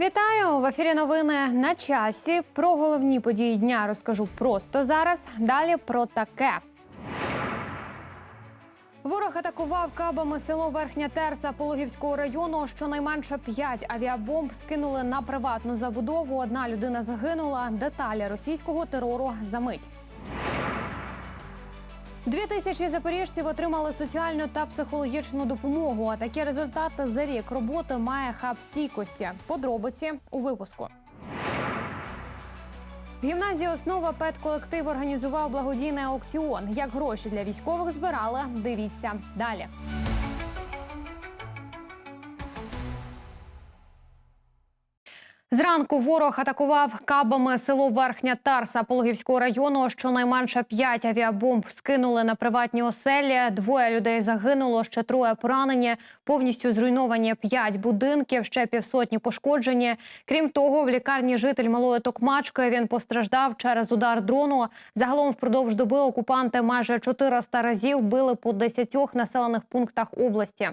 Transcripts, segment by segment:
Вітаю в ефірі. Новини на часі. Про головні події дня розкажу просто зараз. Далі про таке. Ворог атакував кабами село Верхня Терса Пологівського району. Щонайменше п'ять авіабомб скинули на приватну забудову. Одна людина загинула. Деталі російського терору за мить. Дві тисячі запоріжців отримали соціальну та психологічну допомогу. А такі результати за рік роботи має хаб стійкості. Подробиці у випуску. В гімназії основа педколектив організував благодійний аукціон. Як гроші для військових збирали, дивіться далі. Зранку ворог атакував кабами село Верхня Тарса Пологівського району. Щонайменше п'ять авіабомб скинули на приватні оселі. Двоє людей загинуло, ще троє поранені. Повністю зруйновані п'ять будинків, ще півсотні пошкоджені. Крім того, в лікарні житель малої Токмачки він постраждав через удар дрону. Загалом впродовж доби окупанти майже 400 разів били по 10 населених пунктах області.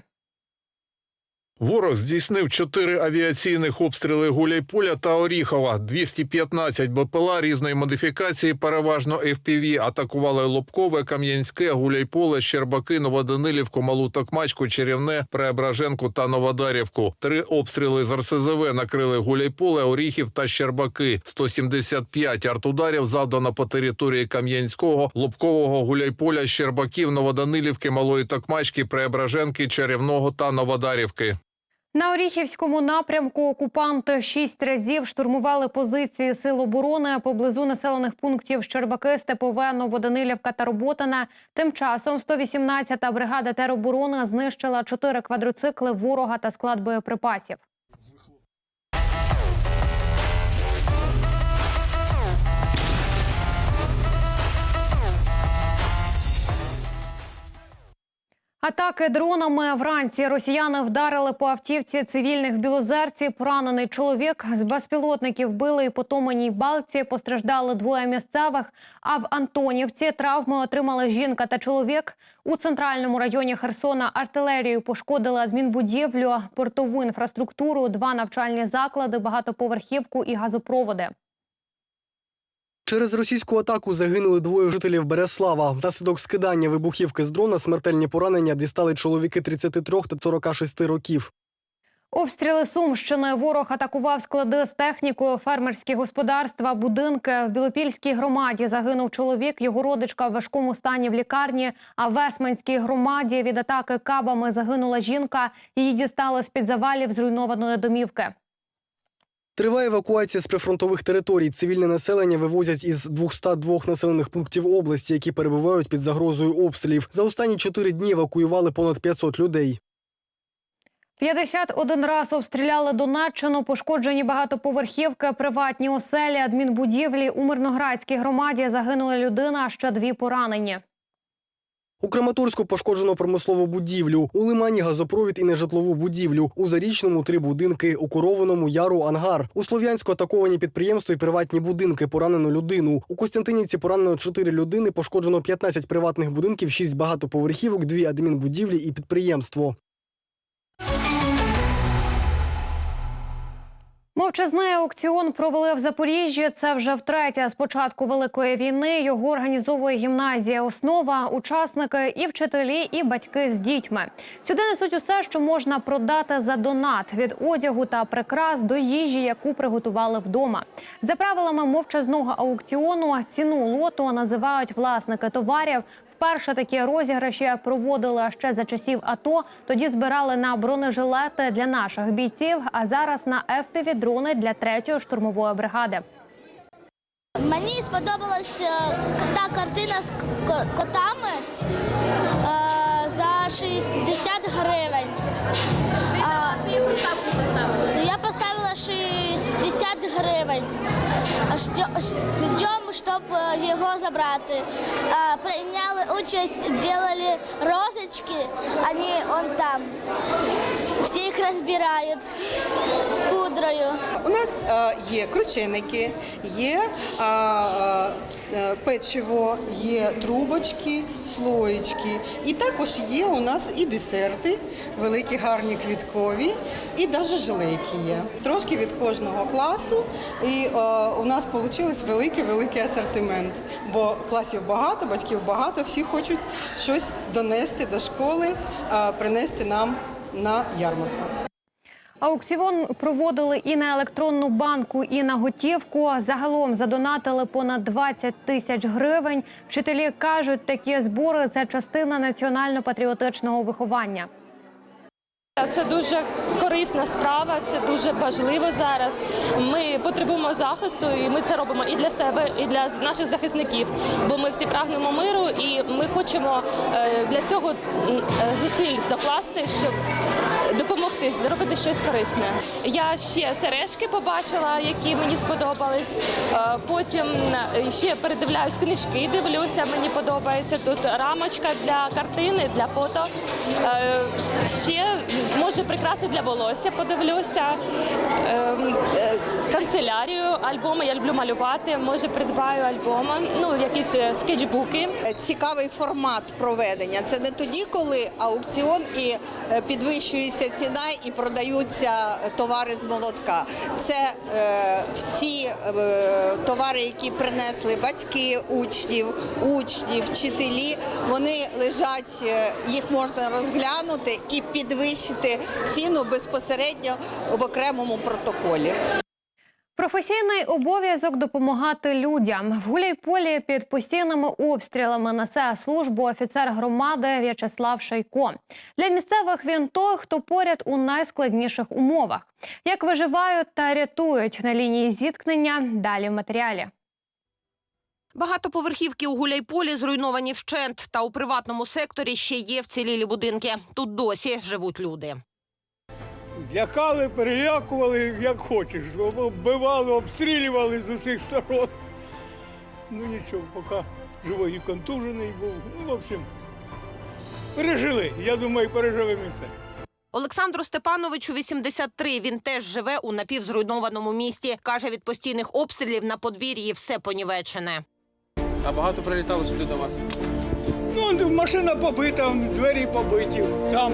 Ворог здійснив чотири авіаційних обстріли Гуляйполя та Оріхова. 215 БПЛА різної модифікації, переважно FPV, атакували Лобкове, Кам'янське, Гуляйполе, Щербаки, Новоданилівку, Малу Токмачку, Черівне, Преображенку та Новодарівку. Три обстріли з РСЗВ накрили Гуляйполе, Оріхів та Щербаки. 175 артударів завдано по території Кам'янського, Лобкового, Гуляйполя, Щербаків, Новоданилівки, Малої Токмачки, Преображенки, Черівного та Новодарівки. На Оріхівському напрямку окупанти шість разів штурмували позиції сил оборони поблизу населених пунктів Щербаки, Степове, Новоданилівка та Роботина. Тим часом 118-та бригада тероборони знищила чотири квадроцикли ворога та склад боєприпасів. Атаки дронами вранці росіяни вдарили по автівці цивільних в білозерці. Поранений чоловік з безпілотників били і по Томаній балці. Постраждали двоє місцевих. А в Антонівці травми отримали жінка та чоловік. У центральному районі Херсона артилерією пошкодили адмінбудівлю, портову інфраструктуру, два навчальні заклади, багатоповерхівку і газопроводи. Через російську атаку загинули двоє жителів Береслава. Внаслідок скидання вибухівки з дрона смертельні поранення дістали чоловіки 33 та 46 років. Обстріли Сумщини. Ворог атакував склади з технікою, фермерські господарства, будинки. В Білопільській громаді загинув чоловік. Його родичка в важкому стані в лікарні. А в Весменській громаді від атаки кабами загинула жінка. Її дістали з під завалів зруйнованої домівки. Триває евакуація з прифронтових територій. Цивільне населення вивозять із 202 населених пунктів області, які перебувають під загрозою обстрілів. За останні чотири дні евакуювали понад 500 людей. 51 раз обстріляли Донеччину, пошкоджені багатоповерхівки, приватні оселі, адмінбудівлі. У Мирноградській громаді загинула людина, а ще дві поранені. У Краматорську пошкоджено промислову будівлю, у Лимані газопровід і нежитлову будівлю, у Зарічному три будинки, у Корованому яру ангар. У Слов'янську атаковані підприємства і приватні будинки, поранено людину. У Костянтинівці поранено 4 людини, пошкоджено 15 приватних будинків, 6 багатоповерхівок, 2 адмінбудівлі і підприємство. Мовчазний аукціон провели в Запоріжжі. Це вже втретє з початку великої війни. Його організовує гімназія. Основа, учасники і вчителі, і батьки з дітьми. Сюди несуть усе, що можна продати за донат від одягу та прикрас до їжі, яку приготували вдома. За правилами мовчазного аукціону ціну лоту називають власники товарів. Вперше такі розіграші проводили ще за часів АТО. Тоді збирали на бронежилети для наших бійців. А зараз на fpv дрони для третьої штурмової бригади. Мені сподобалась е, та картина з котами е, за 60 гривень. А, Я поставила 60 гривень. А Ждем, щоб е, його забрати. Прийняли участь, робили розочки, вони он там. Всі їх розбирають з пудрою. У нас е, є крученики, є е, е, печиво, є трубочки, слоєчки. І також є у нас і десерти, великі, гарні квіткові, і навіть жилейки є. Трошки від кожного класу. І у нас вийшов великий-великий асортимент. Бо класів багато, батьків багато, всі хочуть щось донести до школи, принести нам на ярмарку. Аукціон проводили і на електронну банку, і на готівку. Загалом задонатили понад 20 тисяч гривень. Вчителі кажуть, такі збори це частина національно-патріотичного виховання. Це дуже корисна справа, це дуже важливо зараз. Ми потребуємо захисту, і ми це робимо і для себе, і для наших захисників. Бо ми всі прагнемо миру, і ми хочемо е, для цього е, зусиль докласти, щоб допомогти зробити щось корисне. Я ще сережки побачила, які мені сподобались. Е, Потім ще передивляюсь книжки, дивлюся, мені подобається. Тут рамочка для картини, для фото. Ще може прикраси для волосся, подивлюся. Ем, е, Канцелярію, альбоми. Я люблю малювати. Може, придбаю альбоми, ну якісь е, скетчбуки. цікавий формат проведення. Це не тоді, коли аукціон і е, підвищується ціна і продаються товари з молотка. Це е, всі е, товари, які принесли батьки учнів, учні, вчителі. Вони лежать, е, їх можна розглянути і підвищити ціну безпосередньо в окремому протоколі. Професійний обов'язок допомагати людям в Гуляйполі під постійними обстрілами несе службу офіцер громади В'ячеслав Шайко. Для місцевих він той, хто поряд у найскладніших умовах. Як виживають та рятують на лінії зіткнення, далі в матеріалі. Багатоповерхівки у Гуляйполі зруйновані вщент, та у приватному секторі ще є вцілілі будинки. Тут досі живуть люди. Лякали, перелякували, як хочеш. Вбивали, обстрілювали з усіх сторон. Ну нічого, поки живий і контужений був. Ну, в общем, пережили. Я думаю, переживемо і це. Олександру Степановичу 83. Він теж живе у напівзруйнованому місті. Каже, від постійних обстрілів на подвір'ї все понівечене. А багато прилітало сюди до вас? Ну, машина побита, двері побиті, там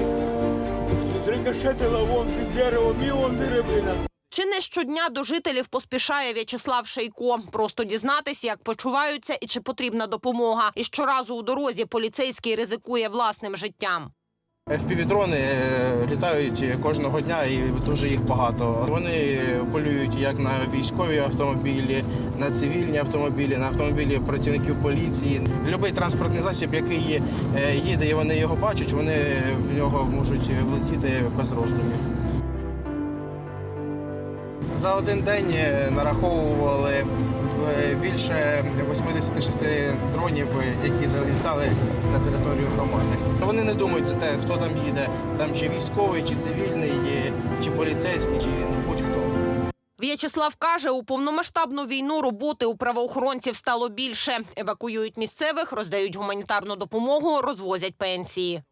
зрикошетила вон під деревом і вон деревина. Чи не щодня до жителів поспішає В'ячеслав Шейко? Просто дізнатися, як почуваються і чи потрібна допомога. І щоразу у дорозі поліцейський ризикує власним життям. FPV-дрони е, літають кожного дня і дуже їх багато. Вони полюють як на військові автомобілі, на цивільні автомобілі, на автомобілі працівників поліції. Будь-який транспортний засіб, який е, їде і вони його бачать, вони в нього можуть влетіти без роздумів. За один день е, нараховували більше 86 дронів, е, які залітали на територію громади. Вони не думають за те, хто там їде, там чи військовий, чи цивільний, е, чи поліцейський, чи ну, будь-хто. В'ячеслав каже, у повномасштабну війну роботи у правоохоронців стало більше. Евакуюють місцевих, роздають гуманітарну допомогу, розвозять пенсії.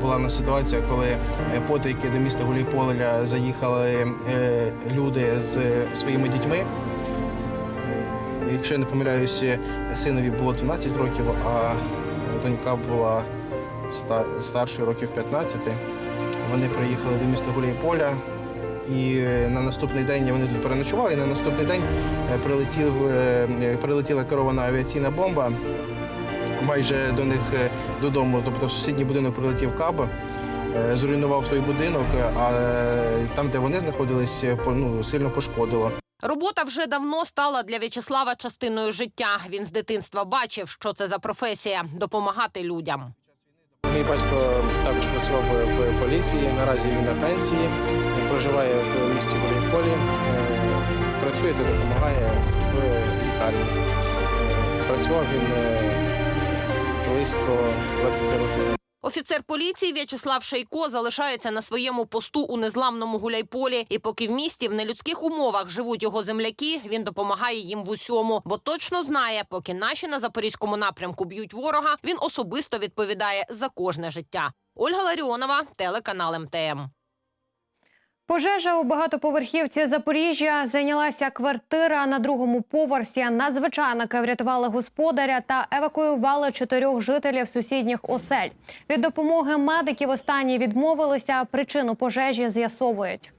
Була в нас ситуація, коли е, потайки до міста Гулійполя заїхали е, люди з своїми дітьми. Якщо я не помиляюся, синові було 12 років, а донька була старшою років 15. Вони приїхали до міста Гулійполя. І на наступний день вони тут переночували. І на наступний день е, прилетів, е, прилетіла керована авіаційна бомба майже до них е, додому. Тобто в сусідній будинок прилетів каб, е, зруйнував той будинок, а там, де вони знаходились, ну, сильно пошкодило. Робота вже давно стала для В'ячеслава частиною життя. Він з дитинства бачив, що це за професія допомагати людям. Мій батько також працював в поліції. Наразі він на пенсії, проживає в місті Гулійполі, е, працює та допомагає в лікарні. Е, Працював він е, близько 20 років. Офіцер поліції В'ячеслав Шейко залишається на своєму посту у незламному гуляйполі. І поки в місті в нелюдських умовах живуть його земляки, він допомагає їм в усьому, бо точно знає, поки наші на запорізькому напрямку б'ють ворога, він особисто відповідає за кожне життя. Ольга Ларіонова, телеканал МТМ. Пожежа у багатоповерхівці Запоріжжя зайнялася квартира на другому поверсі. Надзвичайники врятували господаря та евакуювали чотирьох жителів сусідніх осель. Від допомоги медиків останні відмовилися. Причину пожежі з'ясовують.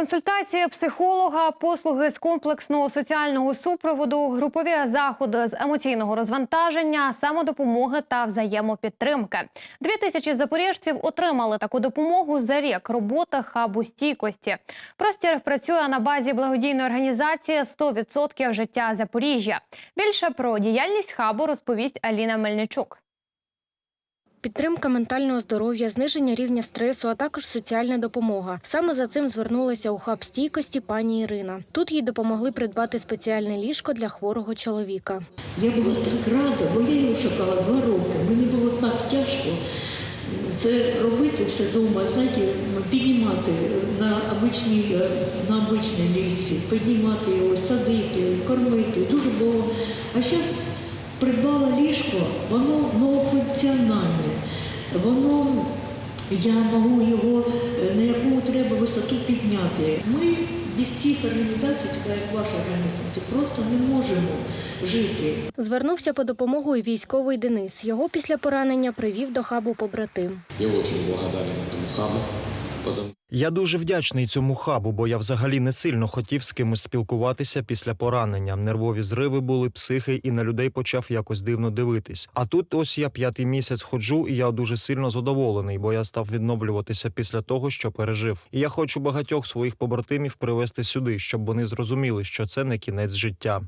Консультації психолога, послуги з комплексного соціального супроводу, групові заходи з емоційного розвантаження, самодопомоги та взаємопідтримки. Дві тисячі запоріжців отримали таку допомогу за рік роботи хабу стійкості. Простір працює на базі благодійної організації «100% життя Запоріжжя. Більше про діяльність хабу розповість Аліна Мельничук. Підтримка ментального здоров'я, зниження рівня стресу, а також соціальна допомога. Саме за цим звернулася у хаб стійкості пані Ірина. Тут їй допомогли придбати спеціальне ліжко для хворого чоловіка. Я була так рада, бо я його шукала два роки. Мені було так тяжко це робити все вдома, знаєте, піднімати на обичній, на обичній лісі, піднімати його, садити, кормити. Дуже було. А зараз придбала ліжко, воно многофункціональне, воно я можу його е, на яку треба висоту підняти. Ми без тих організацій, така як ваша організація, просто не можемо жити. Звернувся по допомогу і військовий Денис. Його після поранення привів до хабу побратим. Я очень благодарен этому хабу, потому Я дуже вдячний цьому хабу, бо я взагалі не сильно хотів з кимось спілкуватися після поранення. Нервові зриви були, психи, і на людей почав якось дивно дивитись. А тут ось я п'ятий місяць ходжу, і я дуже сильно задоволений, бо я став відновлюватися після того, що пережив. І я хочу багатьох своїх побратимів привезти сюди, щоб вони зрозуміли, що це не кінець життя.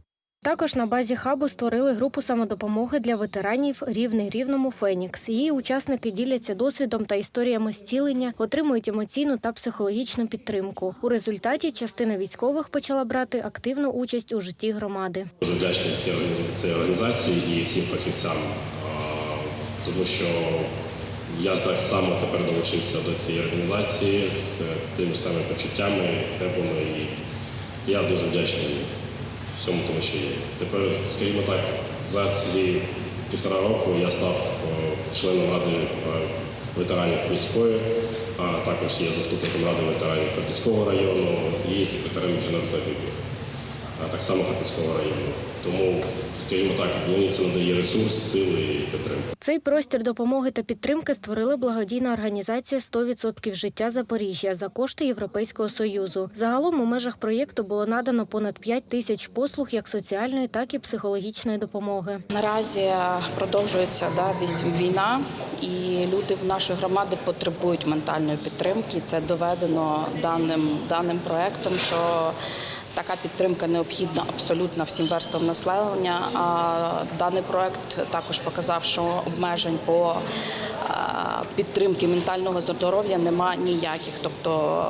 Також на базі хабу створили групу самодопомоги для ветеранів рівний рівному Фенікс. Її учасники діляться досвідом та історіями зцілення, отримують емоційну та психологічну підтримку. У результаті частина військових почала брати активну участь у житті громади. дуже вдячний цій організації і всім фахівцям, тому що я так само тепер долучився до цієї організації з тими самими почуттями, теплими. І я дуже вдячний всьому тому, що є. Тепер, скажімо так, за ці півтора року я став е, членом ради е, ветеранів міської, а також є заступником ради ветеранів Хартицького району і секретарем жінок загиблих а так само Хартицького району. Тому, скажімо так, мені це надає ресурс, сили і підтримку. Цей простір допомоги та підтримки створила благодійна організація «100% життя Запоріжжя за кошти Європейського союзу. Загалом у межах проєкту було надано понад 5 тисяч послуг як соціальної, так і психологічної допомоги. Наразі продовжується да, війна, і люди в нашої громади потребують ментальної підтримки. Це доведено даним, даним проектом, що така підтримка необхідна абсолютно всім верствам населення. Даний проект також показав, що обмежень по е, підтримки ментального здоров'я нема ніяких. Тобто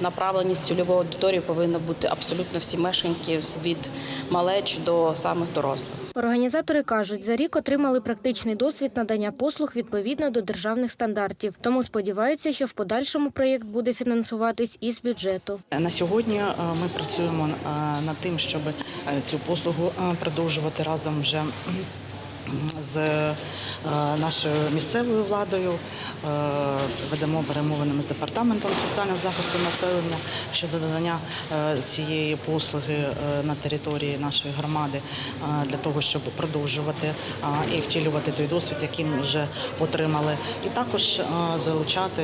е, направленість цільової аудиторії повинна бути абсолютно всі мешканці від малеч до самих дорослих. Організатори кажуть, за рік отримали практичний досвід надання послуг відповідно до державних стандартів. Тому сподіваються, що в подальшому проєкт буде фінансуватись із бюджету. На сьогодні е, ми працюємо е, над тим, щоб е, цю послугу продовжувати разом вже з нашою місцевою владою. Е, Ведемо перемовини з департаментом соціального захисту населення щодо надання е, цієї послуги е, на території нашої громади для того, щоб продовжувати і втілювати той досвід, який ми вже отримали, і також залучати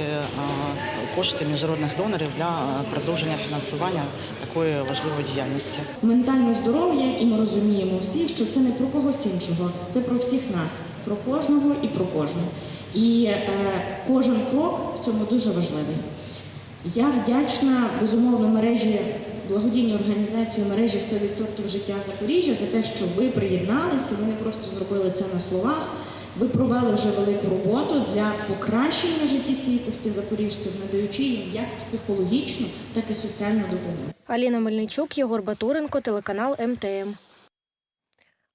кошти міжнародних донорів для продовження фінансування такої важливої діяльності. Ментальне здоров'я, і ми розуміємо всі, що це не про когось іншого, це про всіх нас, про кожного і про кожну. І е, кожен крок в цьому дуже важливий. Я вдячна безумовно мережі благодійній організації мережі 100% життя Запоріжжя за те, що ви приєдналися. Ви не просто зробили це на словах. Ви провели вже велику роботу для покращення життєстійкості запоріжців, надаючи їм як психологічну, так і соціальну допомогу. Аліна Мельничук, Єгор Батуренко, телеканал МТМ.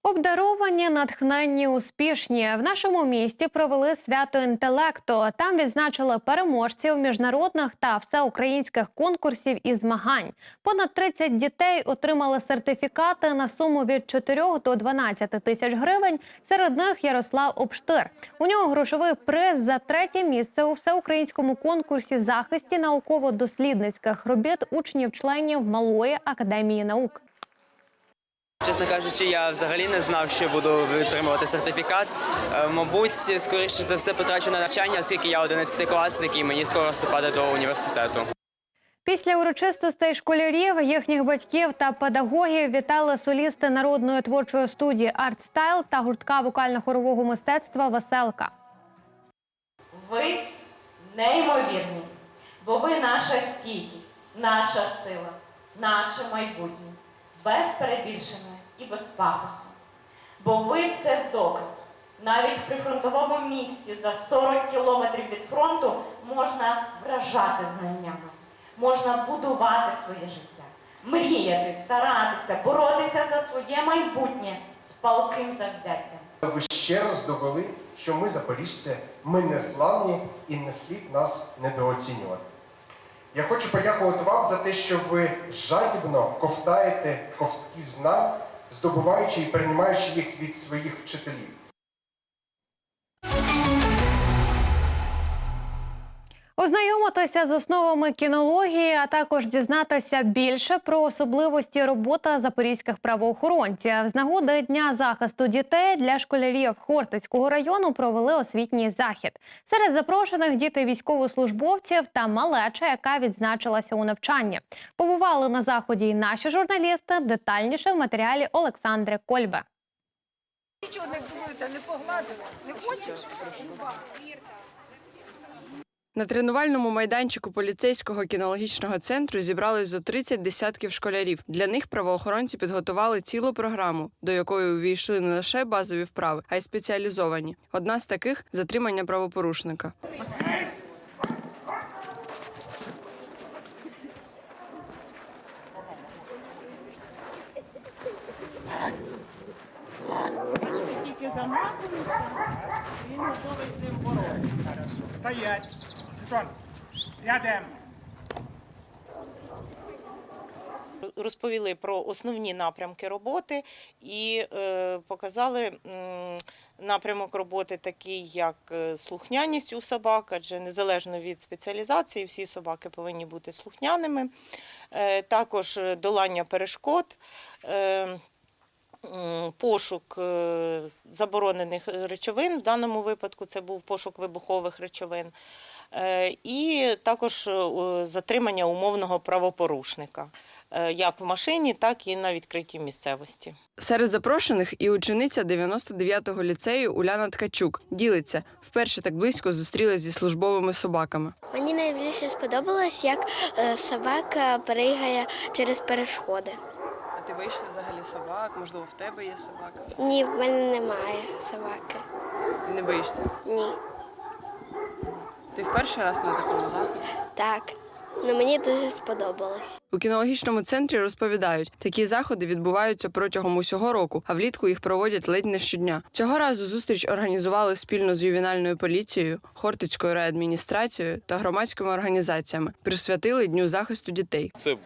Обдаровані, натхненні, успішні в нашому місті провели свято інтелекту. Там відзначили переможців міжнародних та всеукраїнських конкурсів і змагань. Понад 30 дітей отримали сертифікати на суму від 4 до 12 тисяч гривень. Серед них Ярослав Обштир. У нього грошовий приз за третє місце у всеукраїнському конкурсі захисті науково-дослідницьких робіт учнів-членів Малої академії наук. Чесно кажучи, я взагалі не знав, що буду отримувати сертифікат. Е, Мабуть, скоріше за все потрачу на навчання, оскільки я 11-класник і мені скоро вступати до університету. Після урочистостей школярів, їхніх батьків та педагогів вітали солісти народної творчої студії «Артстайл» та гуртка вокально-хорового мистецтва Веселка. Ви неймовірні, бо ви наша стійкість, наша сила, наше майбутнє, без перебільшення і без пафосу. Бо ви це доказ. Навіть при фронтовому місті за 40 кілометрів від фронту можна вражати знаннями, можна будувати своє життя, мріяти, старатися, боротися за своє майбутнє з палким завзяттям. Ви ще раз довели, що ми, запоріжці, ми незламні і не слід нас недооцінювати. Я хочу подякувати вам за те, що ви жадібно ковтаєте ковтки знань, здобуваючи і приймаючи їх від своїх вчителів. Ознайомитися з основами кінології, а також дізнатися більше про особливості роботи запорізьких правоохоронців. З нагоди дня захисту дітей для школярів Хортицького району провели освітній захід. Серед запрошених діти військовослужбовців та малеча, яка відзначилася у навчанні. Побували на заході й наші журналісти. Детальніше в матеріалі Олександри Кольбе. Нічого не будете, не погладили. Не хочеш? На тренувальному майданчику поліцейського кінологічного центру зібрались зо 30 десятків школярів. Для них правоохоронці підготували цілу програму, до якої увійшли не лише базові вправи, а й спеціалізовані. Одна з таких затримання правопорушника. Стоять. Сон, рядом. розповіли про основні напрямки роботи і е, показали напрямок роботи такий, як е, слухняність у собак, адже незалежно від спеціалізації, всі собаки повинні бути слухняними. Е, також долання перешкод. Пошук е, заборонених речовин в даному випадку це був пошук вибухових речовин, Е, і також е, затримання умовного правопорушника, е, як в машині, так і на відкритій місцевості. Серед запрошених і учениця 99-го ліцею Уляна Ткачук ділиться вперше так близько зустрілась зі службовими собаками. Мені найбільше сподобалось, як е, собака перегає через перешкоди. А взагалі собак? Можливо, в тебе є собака? Ні, в мене немає собаки. Не боїшся? Ні. Ти вперше раз на такому заході? Так. Ну мені дуже сподобалось. У кінологічному центрі розповідають, такі заходи відбуваються протягом усього року, а влітку їх проводять ледь не щодня. Цього разу зустріч організували спільно з ювенальною поліцією, Хортицькою райадміністрацією та громадськими організаціями. Присвятили дню захисту дітей. Це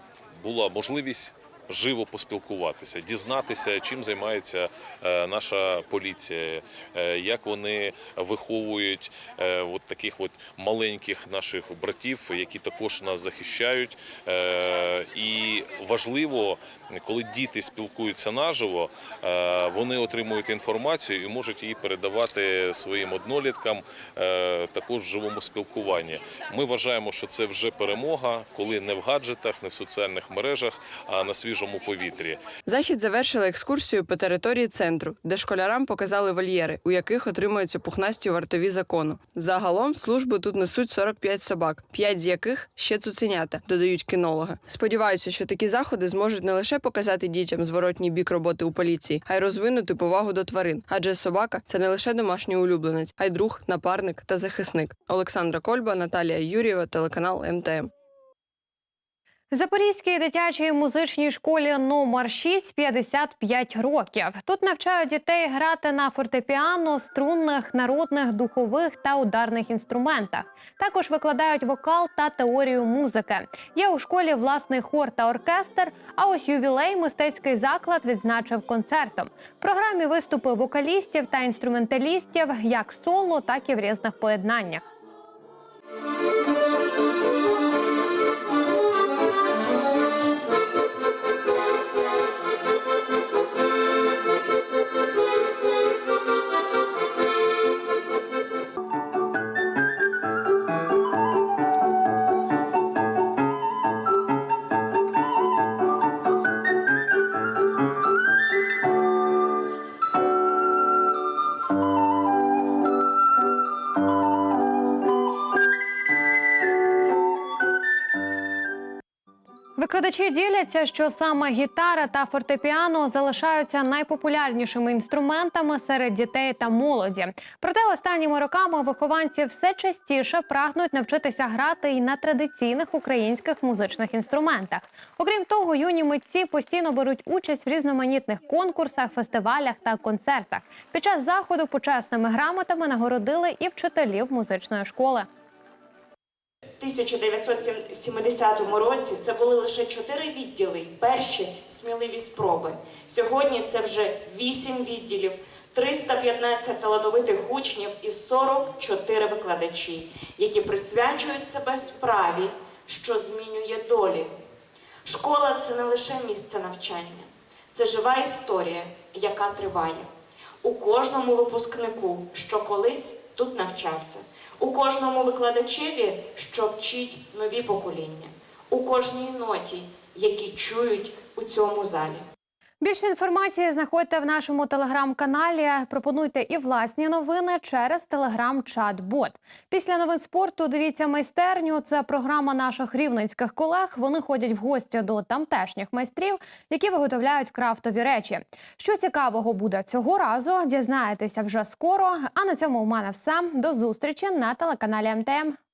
була можливість живо поспілкуватися, дізнатися, чим займається е, наша поліція, е, як вони виховують е, от таких от маленьких наших братів, які також нас захищають. І важливо, коли діти спілкуються наживо, вони отримують інформацію і можуть її передавати своїм одноліткам також в живому спілкуванні. Ми вважаємо, що це вже перемога, коли не в гаджетах, не в соціальних мережах, а на свіжому повітрі. Захід завершили екскурсією по території центру, де школярам показали вольєри, у яких отримуються пухнасті вартові закону. Загалом службу тут несуть 45 собак, 5 з яких ще цуценята, додають кінологи. Сподіваюся, що такі заходи зможуть не лише показати дітям зворотній бік роботи у поліції, а й розвинути повагу до тварин. Адже собака це не лише домашній улюбленець, а й друг, напарник та захисник. Олександра Кольба, Наталія Юрієва, телеканал МТМ. Запорізькій дитячій музичній школі номер 6 55 років. Тут навчають дітей грати на фортепіано, струнних, народних, духових та ударних інструментах. Також викладають вокал та теорію музики. Є у школі власний хор та оркестр. А ось ювілей мистецький заклад відзначив концертом. В програмі виступи вокалістів та інструменталістів як соло, так і в різних поєднаннях. Діляться, що саме гітара та фортепіано залишаються найпопулярнішими інструментами серед дітей та молоді. Проте останніми роками вихованці все частіше прагнуть навчитися грати і на традиційних українських музичних інструментах. Окрім того, юні митці постійно беруть участь в різноманітних конкурсах, фестивалях та концертах. Під час заходу почесними грамотами нагородили і вчителів музичної школи. 1970 році це були лише чотири відділи, перші сміливі спроби. Сьогодні це вже вісім відділів, 315 талановитих учнів і 44 викладачі, які присвячують себе справі, що змінює долі. Школа це не лише місце навчання, це жива історія, яка триває. У кожному випускнику, що колись тут навчався, у кожному викладачеві, що вчить нові покоління, у кожній ноті, які чують у цьому залі. Більше інформації знаходьте в нашому телеграм-каналі. Пропонуйте і власні новини через телеграм-чат-бот. Після новин спорту дивіться майстерню. Це програма наших рівненських колег. Вони ходять в гості до тамтешніх майстрів, які виготовляють крафтові речі. Що цікавого буде цього разу, дізнаєтеся вже скоро. А на цьому у мене все. До зустрічі на телеканалі МТМ.